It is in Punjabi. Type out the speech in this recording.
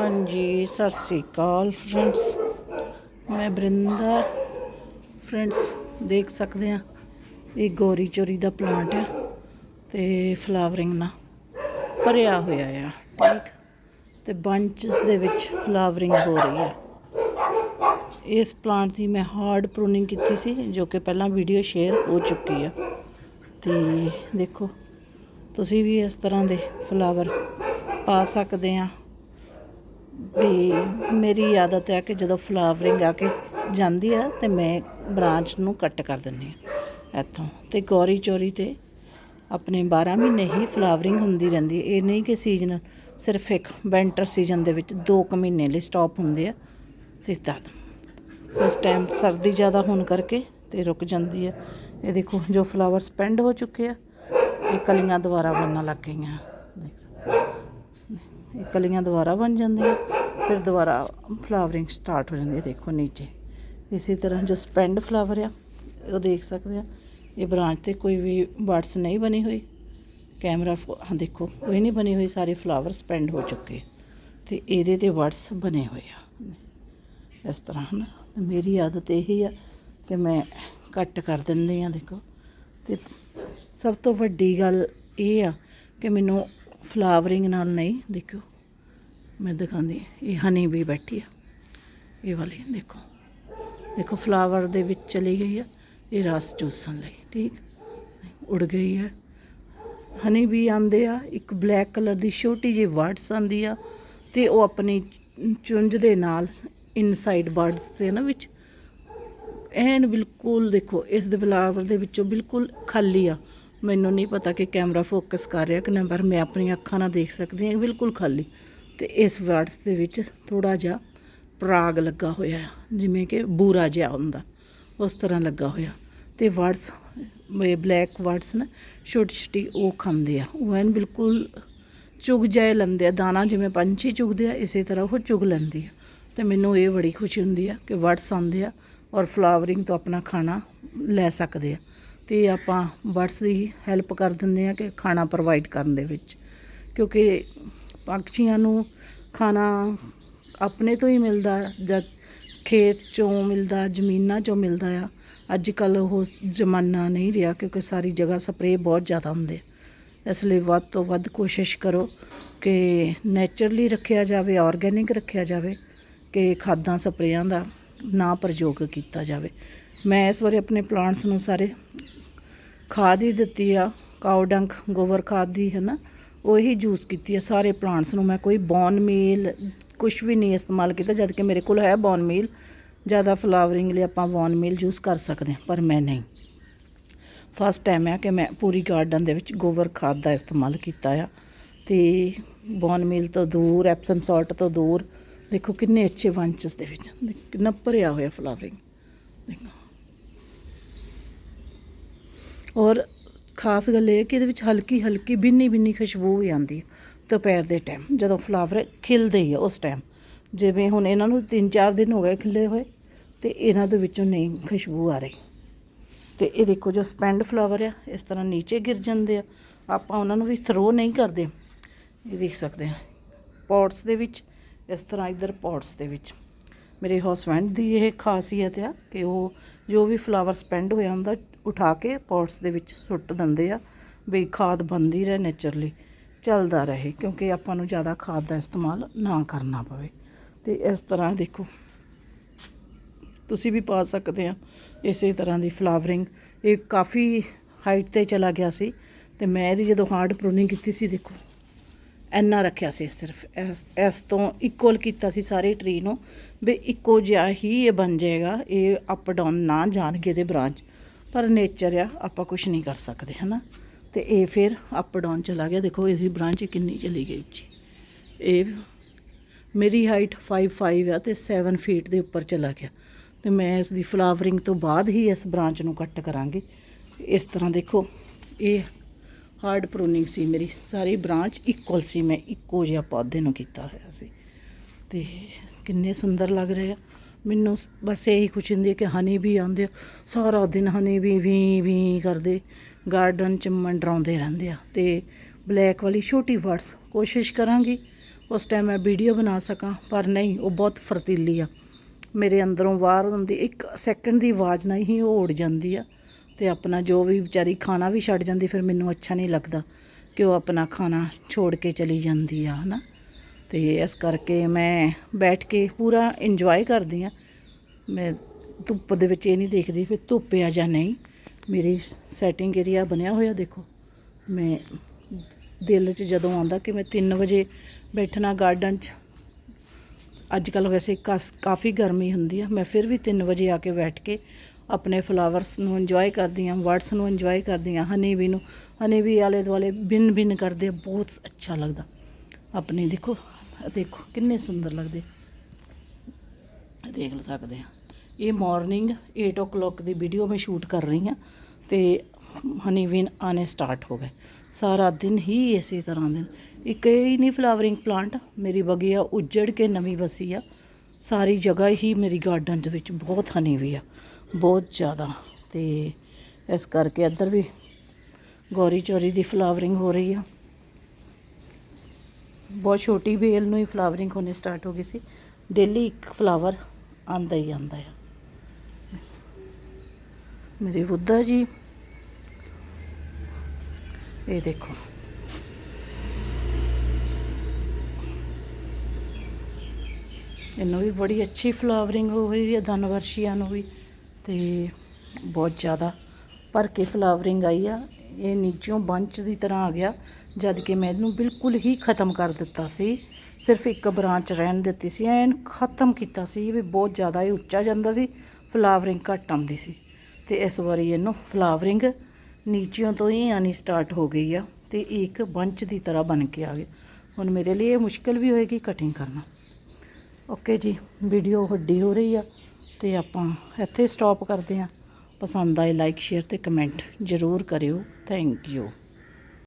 ਹਾਂਜੀ, ਸਤਿ ਸ੍ਰੀ ਅਕਾਲ ਫਰੈਂਡਸ। ਮੈਂ ਬਰਿੰਦਾ, ਫਰੈਂਡਸ, ਦੇਖ ਸਕਦੇ ਆ ਇਹ ਗੋਰੀ ਚੋਰੀ ਦਾ ਪਲਾਂਟ ਆ ਤੇ ਫਲਾਵਰਿੰਗ ਨਾਲ ਭਰਿਆ ਹੋਇਆ ਆ, ਠੀਕ? ਤੇ ਬੰਚਸ ਦੇ ਵਿੱਚ ਫਲਾਵਰਿੰਗ ਹੋ ਰਹੀ ਆ ਇਸ ਪਲਾਂਟ ਦੀ ਮੈਂ ਹਾਰਡ ਪ੍ਰੂਨਿੰਗ ਕੀਤੀ ਸੀ, ਜੋ ਕਿ ਪਹਿਲਾਂ ਵੀਡੀਓ ਸ਼ੇਅਰ ਹੋ ਚੁੱਕੀ ਆ। ਤੇ ਦੇਖੋ, ਤੁਸੀਂ ਵੀ ਇਸ ਤਰ੍ਹਾਂ ਦੇ ਫਲਾਵਰ ਪਾ ਸਕਦੇ ਆ ਵੀ ਮੇਰੀ ਆਦਤ ਹੈ ਕਿ ਜਦੋਂ ਫਲਾਵਰਿੰਗ ਆ ਕੇ ਜਾਂਦੀ ਆ, ਤੇ ਮੈਂ ਬ੍ਰਾਂਚ ਨੂੰ ਕੱਟ ਕਰ ਦਿੰਦੀ ਆ ਇੱਥੋਂ। ਤੇ ਗੌਰੀ ਚੋਰੀ ਤੇ ਆਪਣੇ 12 ਮਹੀਨੇ ਹੀ ਫਲਾਵਰਿੰਗ ਹੁੰਦੀ ਰਹਿੰਦੀ ਇਹ ਨਹੀਂ ਕਿ ਸੀਜ਼ਨ ਸਿਰਫ ਇੱਕ ਵਿੰਟਰ ਸੀਜ਼ਨ ਦੇ ਵਿੱਚ 2 ਕੁ ਮਹੀਨੇ ਲਈ ਸਟਾਪ ਹੁੰਦੇ ਆ, ਤੇ ਤਦ ਉਸ ਟਾਈਮ ਸਰਦੀ ਜ਼ਿਆਦਾ ਹੋਣ ਕਰਕੇ ਤੇ ਰੁਕ ਜਾਂਦੀ ਹੈ ਇਹ ਦੇਖੋ, ਜੋ ਫਲਾਵਰ ਸਪੈਂਡ ਹੋ ਚੁੱਕੇ ਆ, ਇਹ ਕਲੀਆਂ ਦੁਬਾਰਾ ਬਣਨ ਲੱਗ ਗਈਆਂ। ਦੇਖ ਸਕਦੇ ਇਹ ਕਲੀਆਂ ਦੁਬਾਰਾ ਬਣ ਜਾਂਦੀਆਂ, ਫਿਰ ਦੁਬਾਰਾ ਫਲਾਵਰਿੰਗ ਸਟਾਰਟ ਹੋ ਜਾਂਦੀ ਹੈ, ਦੇਖੋ ਨੀਚੇ। ਇਸੇ ਤਰ੍ਹਾਂ ਜੋ ਸਪੈਂਡ ਫਲਾਵਰ ਆ, ਉਹ ਦੇਖ ਸਕਦੇ ਆ। ਇਹ ਬ੍ਰਾਂਚ ਤੇ ਕੋਈ ਵੀ ਬਰਡਸ ਨਹੀਂ ਬਣੀ ਹੋਈ। ਕੈਮਰਾ ਫੋ- ਹਾਂ, ਦੇਖੋ, ਕੋਈ ਨਹੀਂ ਬਣੀ ਹੋਈ, ਸਾਰੇ ਫਲਾਵਰ ਸਪੈਂਡ ਹੋ ਚੁੱਕੇ। ਤੇ ਇਹਦੇ ਤੇ ਬਰਡਸ ਬਣੇ ਹੋਏ ਆ। ਇਸ ਤਰ੍ਹਾਂ, ਹਨ? ਤੇ ਮੇਰੀ ਆਦਤ ਇਹੀ ਆ ਕਿ ਮੈਂ ਕੱਟ ਕਰ ਦਿੰਦੀ ਆ ਦੇਖੋ। ਤੇ ਸਭ ਤੋਂ ਵੱਡੀ ਗੱਲ ਇਹ ਆ ਕਿ ਮੈਨੂੰ ਫਲਾਵਰਿੰਗ ਨਾਲ ਨਹੀਂ ਦੇਖੋ ਮੈਂ ਦਿਖਾਉਂਦੀ ਹਾਂ। ਇਹ ਹਨੀ ਵੀ ਬੈਠੀ ਆ। ਇਹ ਵਾਲੀ, ਦੇਖੋ। ਦੇਖੋ ਫਲਾਵਰ ਦੇ ਵਿੱਚ ਚਲੀ ਗਈ ਆ। ਇਹ ਰਸ ਚੂਸਣ ਲਈ, ਠੀਕ? ਉੜ ਗਈ ਹੈ ਹਨੀ ਵੀ ਆਂਦੇ ਆ, ਇੱਕ ਬਲੈਕ ਕਲਰ ਦੀ ਛੋਟੀ ਜਿਹੀ ਵਰਡਸ ਆਂਦੀ ਆ ਤੇ ਉਹ ਆਪਣੀ ਚੁੰਝ ਦੇ ਨਾਲ ਇਨਸਾਈਡ ਬਰਡਸ ਦੇ ਨਾ ਵਿੱਚ ਐਨ ਬਿਲਕੁਲ ਦੇਖੋ, ਇਸ ਦੇ ਫਲਾਵਰ ਦੇ ਵਿੱਚੋਂ ਬਿਲਕੁਲ ਖਾਲੀ ਆ। ਮੈਨੂੰ ਨਹੀਂ ਪਤਾ ਕਿ ਕੈਮਰਾ ਫੋਕਸ ਕਰ ਰਿਹਾ ਕਿ ਨਾ ਪਰ ਮੈਂ ਆਪਣੀਆਂ ਅੱਖਾਂ ਨਾਲ ਦੇਖ ਸਕਦੀ ਹਾਂ ਬਿਲਕੁਲ ਖਾਲੀ। ਤੇ ਇਸ ਵਰਡਸ ਦੇ ਵਿੱਚ ਥੋੜਾ ਜਿਹਾ ਪ੍ਰਾਗ ਲੱਗਾ ਹੋਇਆ ਆ, ਜਿਵੇਂ ਕਿ ਬੂਰਾ ਜਿਹਾ ਹੁੰਦਾ ਉਸ ਤਰ੍ਹਾਂ ਲੱਗਾ ਹੋਇਆ। ਤੇ ਵਰਡਸ ਇਹ ਬਲੈਕ ਵਰਡਸ ਨਾ ਛੋਟੀ ਛੋਟੀ ਉਹ ਖਾਂਦੇ ਆ। ਉਹ ਐਨ ਬਿਲਕੁਲ ਚੁਗ ਜਾਏ ਲੈਂਦੇ ਆ ਦਾਣਾ ਜਿਵੇਂ ਪੰਛੀ ਚੁਗਦੇ ਆ ਇਸੇ ਤਰ੍ਹਾਂ ਉਹ ਚੁਗ ਲੈਂਦੀ ਆ। ਤੇ ਮੈਨੂੰ ਇਹ ਬੜੀ ਖੁਸ਼ੀ ਹੁੰਦੀ ਆ ਕਿ ਵਰਡਸ ਆਉਂਦੇ ਆ ਔਰ ਫਲਾਵਰਿੰਗ ਤੋਂ ਆਪਣਾ ਖਾਣਾ ਲੈ ਸਕਦੇ ਆ। ਤੇ ਆਪਾਂ ਬਰਡਸ ਦੀ ਹੈਲਪ ਕਰ ਦਿੰਦੇ ਆ ਕਿ ਖਾਣਾ ਪ੍ਰੋਵਾਈਡ ਕਰਨ ਦੇ ਵਿੱਚ ਕਿਉਂਕਿ ਪੰਛੀਆਂ ਨੂੰ ਖਾਣਾ ਆਪਣੇ ਤੋਂ ਹੀ ਮਿਲਦਾ, ਜਦ ਖੇਤ ਚੋਂ ਮਿਲਦਾ, ਜ਼ਮੀਨਾਂ ਚੋਂ ਮਿਲਦਾ ਆ। ਅੱਜ ਕੱਲ ਉਹ ਜ਼ਮਾਨਾ ਨਹੀਂ ਰਿਹਾ ਕਿਉਂਕਿ ਸਾਰੀ ਜਗ੍ਹਾ ਸਪਰੇਅ ਬਹੁਤ ਜ਼ਿਆਦਾ ਹੁੰਦੇ ਇਸ ਲਈ ਵੱਧ ਤੋਂ ਵੱਧ ਕੋਸ਼ਿਸ਼ ਕਰੋ ਕਿ ਨੇਚਰਲੀ ਰੱਖਿਆ ਜਾਵੇ, ਆਰਗੈਨਿਕ ਰੱਖਿਆ ਜਾਵੇ, ਕਿ ਖਾਦਾਂ ਸਪਰੇਆਂ ਦਾ ਨਾ ਪ੍ਰਯੋਗ ਕੀਤਾ ਜਾਵੇ। ਮੈਂ ਇਸ ਵਾਰੀ ਆਪਣੇ ਪਲਾਂਟਸ ਨੂੰ ਸਾਰੇ ਖਾਦ ਹੀ ਦਿੱਤੀ ਆ, ਕਾਓ ਡੰਕ, ਗੋਬਰ ਖਾਦ ਦੀ, ਹੈ ਨਾ? ਉਹੀ ਯੂਜ਼ ਕੀਤੀ ਹੈ ਸਾਰੇ ਪਲਾਂਟਸ ਨੂੰ। ਮੈਂ ਕੋਈ ਬੌਨ ਮੀਲ ਕੁਝ ਵੀ ਨਹੀਂ ਇਸਤੇਮਾਲ ਕੀਤਾ, ਜਦ ਕਿ ਮੇਰੇ ਕੋਲ ਹੈ ਬੌਨ ਮੀਲ ਜ਼ਿਆਦਾ ਫਲਾਵਰਿੰਗ ਲਈ ਆਪਾਂ ਬੌਨ ਮੀਲ ਯੂਜ਼ ਕਰ ਸਕਦੇ ਹਾਂ, ਪਰ ਮੈਂ ਨਹੀਂ। ਫਸਟ ਟਾਈਮ ਹੈ ਕਿ ਮੈਂ ਪੂਰੀ ਗਾਰਡਨ ਦੇ ਵਿੱਚ ਗੋਬਰ ਖਾਦ ਦਾ ਇਸਤੇਮਾਲ ਕੀਤਾ ਆ। ਤੇ ਬੌਨ ਮੀਲ ਤੋਂ ਦੂਰ ਐਪਸਮ ਸਾਲਟ ਤੋਂ ਦੂਰ, ਦੇਖੋ ਕਿੰਨੇ ਅੱਛੇ ਬੰਚਸ ਦੇ ਵਿੱਚ, ਕਿੰਨਾ ਭਰਿਆ ਹੋਇਆ ਫਲਾਵਰਿੰਗ ਦੇਖੋ। ਔਰ ਖਾਸ ਗੱਲ ਇਹ ਹੈ ਕਿ ਇਹਦੇ ਵਿੱਚ ਹਲਕੀ ਹਲਕੀ ਬਿੰਨੀ ਬਿੰਨੀ ਖੁਸ਼ਬੂ ਵੀ ਆਉਂਦੀ ਦੁਪਹਿਰ ਦੇ ਟਾਈਮ ਜਦੋਂ ਫਲਾਵਰ ਖਿਲਦੇ ਹੀ ਆ ਉਸ ਟਾਈਮ ਜਿਵੇਂ ਹੁਣ ਇਹਨਾਂ ਨੂੰ 3-4 ਦਿਨ ਹੋ ਗਏ ਖਿਲੇ ਹੋਏ ਤੇ ਇਹਨਾਂ ਦੇ ਵਿੱਚੋਂ ਨਹੀਂ ਖੁਸ਼ਬੂ ਆ ਰਹੀ। ਤੇ ਇਹ ਦੇਖੋ ਜੋ ਸਪੈਂਡ ਫਲਾਵਰ ਆ, ਇਸ ਤਰ੍ਹਾਂ ਨੀਚੇ ਗਿਰ ਜਾਂਦੇ ਆ। ਆਪਾਂ ਉਹਨਾਂ ਨੂੰ ਵੀ ਥਰੋ ਨਹੀਂ ਕਰਦੇ। ਇਹ ਦੇਖ ਸਕਦੇ ਆ। ਪੌਟਸ ਦੇ ਵਿੱਚ, ਇਸ ਤਰ੍ਹਾਂ ਇੱਧਰ ਪੌਟਸ ਦੇ ਵਿੱਚ। ਮੇਰੇ ਹਸਬੈਂਡ ਦੀ ਇਹ ਖਾਸੀਅਤ ਆ ਕਿ ਉਹ ਜੋ ਵੀ ਫਲਾਵਰ ਸਪੈਂਡ ਹੋਇਆ ਹੁੰਦਾ, ਉਠਾ ਕੇ ਪੌਟਸ ਦੇ ਵਿੱਚ ਸੁੱਟ ਦਿੰਦੇ ਆ ਵੀ ਖਾਦ ਬਣਦੀ ਰਹੇ ਨੇਚਰਲੀ ਚੱਲਦਾ ਰਹੇ ਕਿਉਂਕਿ ਆਪਾਂ ਨੂੰ ਜ਼ਿਆਦਾ ਖਾਦ ਦਾ ਇਸਤੇਮਾਲ ਨਾ ਕਰਨਾ ਪਵੇ। ਤੇ ਇਸ ਤਰ੍ਹਾਂ ਦੇਖੋ, ਤੁਸੀਂ ਵੀ ਪਾ ਸਕਦੇ ਆ। ਇਸੇ ਤਰ੍ਹਾਂ ਦੀ ਫਲਾਵਰਿੰਗ ਇਹ ਕਾਫੀ ਹਾਈਟ ਤੇ ਚਲਾ ਗਿਆ ਸੀ ਤੇ ਮੈਂ ਇਹਦੀ ਜਦੋਂ ਹਾਰਡ ਪ੍ਰੂਨਿੰਗ ਕੀਤੀ ਸੀ, ਦੇਖੋ ਇੰਨਾ ਰੱਖਿਆ ਸੀ ਸਿਰਫ। ਇਸ ਇਸ ਤੋਂ ਇਕੁਅਲ ਕੀਤਾ ਸੀ ਸਾਰੇ ਟਰੀ ਨੂੰ ਵੀ ਇੱਕੋ ਜਿਹਾ ਹੀ ਇਹ ਬਣ ਜਾਏਗਾ, ਇਹ ਅਪ ਡਾਊਨ ਨਾ ਜਾਣਗੇ ਦੇ ਬ੍ਰਾਂਚ ਪਰ ਨੇਚਰ ਆ, ਆਪਾਂ ਕੁਝ ਨਹੀਂ ਕਰ ਸਕਦੇ, ਹਨਾ? ਤੇ ਇਹ ਫਿਰ ਅਪ ਡਾਊਨ ਚਲਾ ਗਿਆ। ਦੇਖੋ, ਇਹਦੀ ਬ੍ਰਾਂਚ ਕਿੰਨੀ ਚਲੀ ਗਈ ਉੱਚੀ। ਇਹ ਮੇਰੀ ਹਾਈਟ 5'5 ਆ ਤੇ 7 ਫੀਟ ਦੇ ਉੱਪਰ ਚਲਾ ਗਿਆ। ਤੇ ਮੈਂ ਇਸ ਦੀ ਫਲਾਵਰਿੰਗ ਤੋਂ ਬਾਅਦ ਹੀ ਇਸ ਬ੍ਰਾਂਚ ਨੂੰ ਕੱਟ ਕਰਾਂਗੀ। ਇਸ ਤਰ੍ਹਾਂ ਦੇਖੋ, ਇਹ ਹਾਰਡ ਪ੍ਰੂਨਿੰਗ ਸੀ ਮੇਰੀ, ਸਾਰੀ ਬ੍ਰਾਂਚ ਇਕੁਅਲ ਸੀ, ਮੈਂ ਇੱਕੋ ਜਿਹਾ ਪੌਦੇ ਨੂੰ ਕੀਤਾ ਹੋਇਆ ਸੀ। ਤੇ ਕਿੰਨੇ ਸੁੰਦਰ ਲੱਗ ਰਹੇ ਆ। ਮੈਨੂੰ ਬਸ ਇਹੀ ਖੁਸ਼ੀ ਹੁੰਦੀ ਹੈ ਕਿ ਹਨੀ ਵੀ ਆਉਂਦੇ ਆ, ਸਾਰਾ ਦਿਨ ਹਨੀ ਵੀ ਵੀ ਵੀ ਕਰਦੇ, ਗਾਰਡਨ ਚ ਮੰਡਰਾਉਂਦੇ ਰਹਿੰਦੇ ਆ। ਤੇ ਬਲੈਕ ਵਾਲੀ ਛੋਟੀ ਵਰਡਸ ਕੋਸ਼ਿਸ਼ ਕਰਾਂਗੀ ਉਸ ਟਾਈਮ ਮੈਂ ਵੀਡੀਓ ਬਣਾ ਸਕਾਂ, ਪਰ ਨਹੀਂ, ਉਹ ਬਹੁਤ ਫਰਤੀਲੀ ਆ। ਮੇਰੇ ਅੰਦਰੋਂ ਬਾਹਰ ਹੁੰਦੀ ਇੱਕ ਸੈਕਿੰਡ ਦੀ ਆਵਾਜ਼ ਨਾਲ ਹੀ ਉਹ ਉੜ ਜਾਂਦੀ ਆ। ਤੇ ਆਪਣਾ ਜੋ ਵੀ ਵਿਚਾਰੀ ਖਾਣਾ ਵੀ ਛੱਡ ਜਾਂਦੀ, ਫਿਰ ਮੈਨੂੰ ਅੱਛਾ ਨਹੀਂ ਲੱਗਦਾ ਕਿ ਉਹ ਆਪਣਾ ਖਾਣਾ ਛੋੜ ਕੇ ਚਲੀ ਜਾਂਦੀ ਆ, ਹਨਾ? ਤੇ ਇਸ ਕਰਕੇ ਮੈਂ ਬੈਠ ਕੇ ਪੂਰਾ ਇੰਜੋਏ ਕਰਦੀ ਆ। ਮੈਂ ਧੁੱਪ ਦੇ ਵਿੱਚ ਇਹ ਨਹੀਂ ਦੇਖਦੀ ਵੀ ਧੁੱਪ ਆ ਜਾਂ ਨਹੀਂ। ਮੇਰੀ ਸੈਟਿੰਗ ਏਰੀਆ ਬਣਿਆ ਹੋਇਆ ਦੇਖੋ। ਮੈਂ ਦਿਲ 'ਚ ਜਦੋਂ ਆਉਂਦਾ ਕਿ ਮੈਂ 3 ਵਜੇ ਬੈਠਣਾ ਗਾਰਡਨ 'ਚ, ਅੱਜ ਕੱਲ ਵੈਸੇ ਕਾਸ- ਕਾਫੀ ਗਰਮੀ ਹੁੰਦੀ ਆ, ਮੈਂ ਫਿਰ ਵੀ 3 ਵਜੇ ਆ ਕੇ ਬੈਠ ਕੇ ਆਪਣੇ ਫਲਾਵਰਸ ਨੂੰ ਇੰਜੋਏ ਕਰਦੀ ਆ ਵਰਡਸ ਨੂੰ ਇੰਜੋਏ ਕਰਦੀ ਆ ਹਨੀ ਵੀ ਨੂੰ। ਹਨੀ ਵੀ ਆਲੇ ਦੁਆਲੇ ਬਿਨ ਬਿਨ ਕਰਦੇ, ਬਹੁਤ ਅੱਛਾ ਲੱਗਦਾ। ਆਪਣੇ ਦੇਖੋ ਦੇਖੋ, ਕਿੰਨੇ ਸੁੰਦਰ ਲੱਗਦੇ। ਦੇਖ ਸਕਦੇ ਆ ਇਹ ਮਾਰਨਿੰਗ 8 o'clock ਦੀ ਵੀਡੀਓ ਮੈਂ ਸ਼ੂਟ ਕਰ ਰਹੀ ਹਾਂ ਤੇ ਹਨੀ ਵੀਨ ਆਨੇ ਸਟਾਰਟ ਹੋ ਗਏ। ਸਾਰਾ ਦਿਨ ਹੀ ਇਸੇ ਤਰ੍ਹਾਂ ਦੇ ਇੱਕ ਇਹ ਹੀ ਨਹੀਂ ਫਲਾਵਰਿੰਗ ਪਲਾਂਟ ਮੇਰੀ ਬਗੀਆ ਉੱਜੜ ਕੇ ਨਵੀਂ ਵਸੀ ਆ। ਸਾਰੀ ਜਗ੍ਹਾ ਹੀ ਮੇਰੀ ਗਾਰਡਨ ਦੇ ਵਿੱਚ ਬਹੁਤ ਹਨੀ ਵੀ ਆ। ਬਹੁਤ ਜ਼ਿਆਦਾ। ਤੇ ਇਸ ਕਰਕੇ ਇੱਧਰ ਵੀ ਗੌਰੀ ਚੋਰੀ ਦੀ ਫਲਾਵਰਿੰਗ ਹੋ ਰਹੀ ਆ। ਬਹੁਤ ਛੋਟੀ ਵੇਲ ਨੂੰ ਹੀ ਫਲਾਵਰਿੰਗ ਹੋਣੀ ਸਟਾਰਟ ਹੋ ਗਈ ਸੀ। ਡੇਲੀ ਇੱਕ ਫਲਾਵਰ ਆਂਦਾ ਹੀ ਆਂਦਾ ਆ। ਮੇਰੇ ਬੁੱਧਾ ਜੀ, ਇਹ ਦੇਖੋ। ਇਹਨੂੰ ਵੀ ਬੜੀ ਅੱਛੀ ਫਲਾਵਰਿੰਗ ਹੋ ਰਹੀ ਹੈ ਧਨਵਰਸ਼ੀਆਂ ਨੂੰ ਵੀ। ਤੇ ਬਹੁਤ ਜ਼ਿਆਦਾ ਭਰ ਕੇ ਫਲਾਵਰਿੰਗ ਆਈ ਆ। ਇਹ ਨੀਚੋਂ ਬੰਚ ਦੀ ਤਰ੍ਹਾਂ ਆ ਗਿਆ, ਜਦ ਕਿ ਮੈਂ ਇਹਨੂੰ ਬਿਲਕੁਲ ਹੀ ਖਤਮ ਕਰ ਦਿੱਤਾ ਸੀ। ਸਿਰਫ ਇੱਕ ਬ੍ਰਾਂਚ ਰਹਿਣ ਦਿੱਤੀ ਸੀ। ਐਨ ਖਤਮ ਕੀਤਾ ਸੀ ਵੀ ਬਹੁਤ ਜ਼ਿਆਦਾ ਇਹ ਉੱਚਾ ਜਾਂਦਾ ਸੀ, ਫਲਾਵਰਿੰਗ ਘੱਟ ਆਉਂਦੀ ਸੀ। ਤੇ ਇਸ ਵਾਰੀ ਇਹਨੂੰ ਫਲਾਵਰਿੰਗ ਨੀਚਿਓਂ ਤੋਂ ਹੀ ਆਣੀ ਸਟਾਰਟ ਹੋ ਗਈ ਆ ਤੇ ਇਹ ਇੱਕ ਬੰਚ ਦੀ ਤਰ੍ਹਾਂ ਬਣ ਕੇ ਆ ਗਿਆ ਹੁਣ ਮੇਰੇ ਲਈ ਇਹ ਮੁਸ਼ਕਿਲ ਵੀ ਹੋਏਗੀ ਕਟਿੰਗ ਕਰਨਾ। ਓਕੇ ਜੀ, ਵੀਡੀਓ ਵੱਡੀ ਹੋ ਰਹੀ ਆ। ਤੇ ਆਪਾਂ ਇੱਥੇ ਸਟਾਪ ਕਰਦੇ ਹਾਂ। ਪਸੰਦ ਆਏ ਲਾਈਕ ਸ਼ੇਅਰ ਤੇ ਕਮੈਂਟ ਜ਼ਰੂਰ ਕਰਿਓ। Thank you